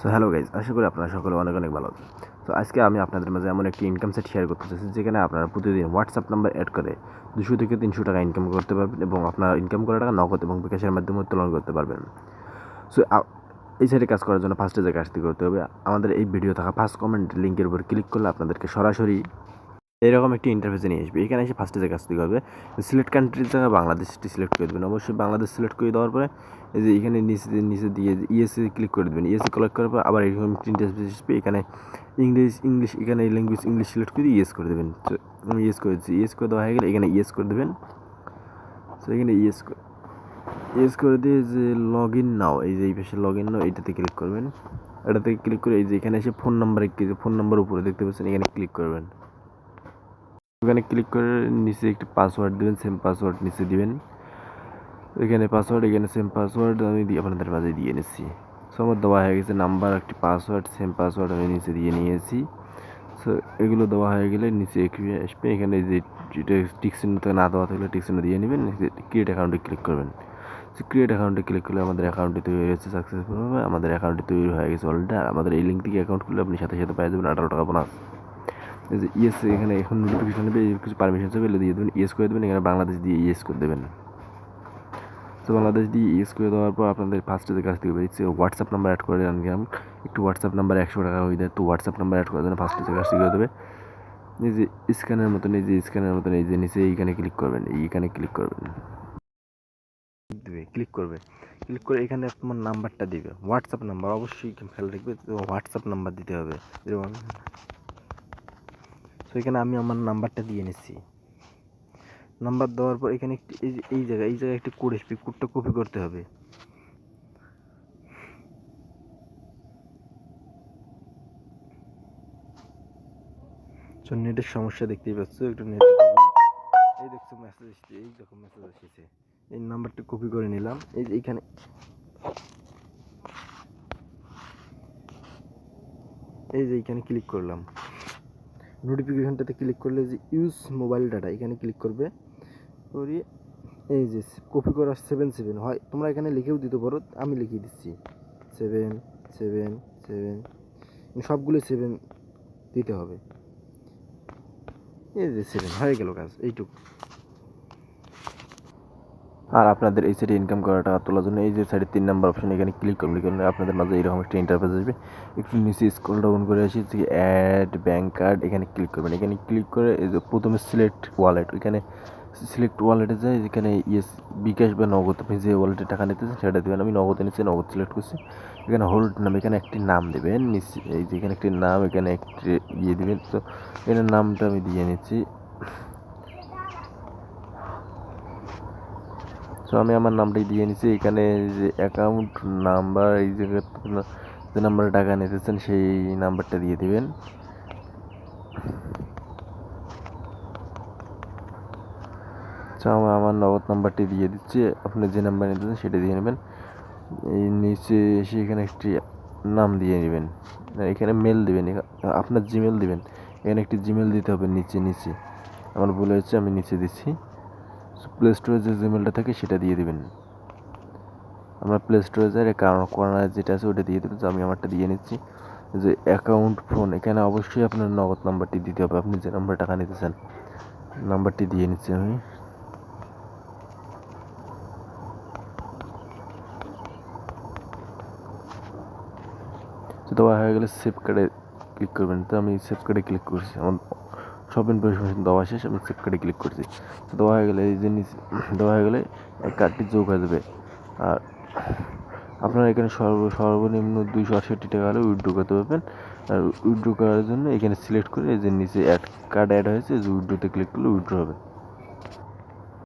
So hello guys আশা করি আপনারা সকলে অনেক অনেক ভালো তো আজকে আমি আপনাদের মাঝে এমন একটি ইনকাম সেট শেয়ার করতে চাইছি যেখানে আপনারা প্রতিদিন হোয়াটসঅ্যাপ নাম্বার অ্যাড করে দুশো থেকে তিনশো টাকা ইনকাম করতে পারবেন এবং আপনার ইনকাম করা টাকা নগদ এবং বিকাশের মাধ্যমে উত্তোলন করতে পারবেন। সো এই সাইটে কাজ করার জন্য ফার্স্টে যে কাজটি করতে হবে। আমাদের এই ভিডিও থাকা ফার্স্ট কমেন্ট লিঙ্কের উপর ক্লিক করলে আপনাদেরকে সরাসরি এরকম একটি ইন্টারফেসে নিয়ে আসবে। এখানে এসে ফার্স্টে যে কাজটি করবে সিলেক্ট কান্ট্রির জায়গায় বাংলাদেশটি সিলেক্ট করে দেবেন। অবশ্যই বাংলাদেশ সিলেক্ট করে দেওয়ার পরে এই যে এখানে নিচে নিচে দিয়ে ইএসএ ক্লিক করে দেবেন। ইএসএ ক্লিক করার পর আবার এরকম একটি ইন্টারফেস আসবে। এখানে ইংলিশ ইংলিশ এখানে ল্যাঙ্গুয়েজ ইংলিশ সিলেক্ট করে ইএস করে দেবেন। তো আমি ইএস করে দিচ্ছি। ইএস করে দেওয়া হয়ে গেলে এখানে ইএস করে দেবেন। তো এখানে ইএস ইএস করে দিয়ে যে লগ ইন নাও এই যে এই পাশে লগ ইন নাও এইটাতে ক্লিক করবেন। এটাতে ক্লিক করে এই যে এখানে এসে ফোন নাম্বার ফোন নাম্বার উপরে দেখতে পাচ্ছেন, এখানে ক্লিক করবেন। ওখানে ক্লিক করে নিচে একটি পাসওয়ার্ড দেবেন সেম পাসওয়ার্ড নিচে দিবেন। এখানে পাসওয়ার্ড এখানে সেম পাসওয়ার্ড আমি আপনাদের মাঝে দিয়ে নিচ্ছি। সো আমার দেওয়া হয়ে গেছে নাম্বার একটি পাসওয়ার্ড সেম পাসওয়ার্ড আমি নিচে দিয়ে নিয়েছি। সো এগুলো দেওয়া হয়ে গেলে নিচে একটু আসবে। এখানে যে টিক চিহ্ন থেকে না দেওয়া থাকলে টিক চিহ্ন দিয়ে নেবেন। ক্রিয়েট অ্যাকাউন্টে ক্লিক করবেন। সো ক্রিয়েট অ্যাকাউন্টে ক্লিক করলে আমাদের অ্যাকাউন্টটি তৈরি হয়েছে সাকসেসফুলভাবে আমাদের অ্যাকাউন্টটি তৈরি হয়ে গেছে অলরেডি আর আমাদের এই লিঙ্ক থেকে অ্যাকাউন্ট খুললে আপনি সাথে সাথে পেয়ে যাবেন। আঠারো টাকা বোনাস যে ইয়েস এখানে এখন নোটিফিকেশন নেবে কিছু পারমিশন চাইবে দিয়ে দেবেন ইয়েস করে দেবেন, এখানে বাংলাদেশ দিয়ে ইয়েস করে দেবেন। তো বাংলাদেশ দিয়ে ইয়েস করে দেওয়ার পর আপনাদের ফার্স্টে যে কাজ থেকে বেরিয়েছে হোয়াটসঅ্যাপ নাম্বার অ্যাড করে আনলাম একটু হোয়াটসঅ্যাপ নাম্বার একশো টাকা হয়ে যায়, তো হোয়াটসঅ্যাপ নাম্বার অ্যাড করার জন্য ফার্স্টে যে কাজটি করে দেবে। এই যে স্ক্যানের মতন, এই যে স্ক্যানের মতন, এই যে নিচে এইখানে ক্লিক করবেন, এইখানে ক্লিক করবেন। দেবে ক্লিক করবে। ক্লিক করে এখানে তোমার নাম্বারটা দিবে। হোয়াটসঅ্যাপ নাম্বার অবশ্যই খেয়াল রাখবে, তো হোয়াটসঅ্যাপ নাম্বার দিতে হবে। যেমন তো এখানে আমি আমার নাম্বারটা দিয়ে নিচ্ছি। নাম্বার দেওয়ার পর এখানে একটি, এই এই জায়গায় এই জায়গায় একটি কোড আসবে। কোডটা কপি করতে হবে। তো নেটের সমস্যা দেখতেই পাচ্ছ। একটু নেট এই দেখছ মেসেজ এসেছে এই দেখো মেসেজ এসেছে এই নাম্বারটা কপি করে নিলাম। এই যে এইখানে এই যে এইখানে ক্লিক করলাম। নোটিফিকেশনটাতে ক্লিক করলে যে ইউজ মোবাইল ডাটা এখানে ক্লিক করবে। করি, এই যে কপি করা সেভেন সেভেন হয়, তোমরা এখানে লিখেও দিতে পারো, আমি লিখিয়ে দিচ্ছি। সেভেন সেভেন সেভেন সবগুলো সেভেন দিতে হবে। এই যে সেভেন হয়ে গেল কাজ, এইটুকু। আর আপনাদের এই সাইডে ইনকাম করা টাকা তোলার জন্য এই যে সাইডে তিন নাম্বার অপশন এখানে ক্লিক করুন করলে আপনাদের মাঝে এরকম একটা ইন্টারফেস আসবে। একটু নিচে স্ক্রল ডাউন করে আসি, যে অ্যাড ব্যাঙ্ক কার্ড এখানে ক্লিক করবেন। এখানে ক্লিক করে এই যে প্রথমে সিলেক্ট ওয়ালেট এখানে সিলেক্ট ওয়ালেটে যায় যেখানে ইয়েস বিকাশ বা নগদ, আপনি যে ওয়ালেটে টাকা নিতেছেন সেটা দেবেন। আমি নগদে নিচ্ছি নগদ সিলেক্ট করছি। এখানে হোল্ড নাম এখানে একটি নাম দেবেন, নিচে এই যে এখানে একটি নাম, এখানে একটি ইয়ে দেবেন। তো এখানে নামটা আমি দিয়ে নিচ্ছি। তো আমি আমার নামটাই দিয়ে নিচ্ছি এখানে যে অ্যাকাউন্ট নাম্বার এই যে যে নাম্বারে টাকা নিতেছেন, সেই নাম্বারটা দিয়ে দিবেন। তো আমি, আমার নগদ নাম্বারটি দিয়ে দিচ্ছি। আপনি যে নাম্বার নিতেছেন, সেটা দিয়ে নেবেন। এই নিচে এসে এখানে একটি নাম দিয়ে নেবেন। এখানে মেল দেবেন। আপনার জিমেল দিবেন। এখানে একটি জিমেল দিতে হবে নিচে নিচে। আমার ভুল হয়েছে, আমি নিচে দিচ্ছি। প্লে স্টোরে যে জিমেলটা থাকে সেটা দিয়ে দিবেন। আমরা প্লে স্টোরে যাই কর্নার যেটা আছে ওটা দিয়ে দেবেন তো আমি আমারটা দিয়ে নিচ্ছি। যে অ্যাকাউন্ট ফোন এখানে অবশ্যই আপনার নগদ নাম্বারটি দিতে হবে। আপনি যে নাম্বার টাকা নিতে চান নাম্বারটি দিয়ে নিচ্ছি আমি। তো হয়ে গেলে সেভ কার্ডে ক্লিক করবেন। তো আমি সেভ কার্ডে ক্লিক করছি। আমার সব ইনফরমেশন দেওয়া শেষ, আমি সেভ কার্ডে ক্লিক করছি। তো দেওয়া হয়ে গেলে এই জিনিস দেওয়া হয়ে গেলে এই কার্ডটি যোগ হয়ে যাবে। আর আপনারা এখানে সর্ব, সর্বনিম্ন দুইশো আটষট্টি টাকা হলে উইড্রো করতে পারবেন। আর উইড্রো করার জন্য এখানে সিলেক্ট করে এই যে নিচে অ্যাড কার্ড অ্যাড হয়েছে, যে উইড্রোতে ক্লিক করলে উইড্রো হবে।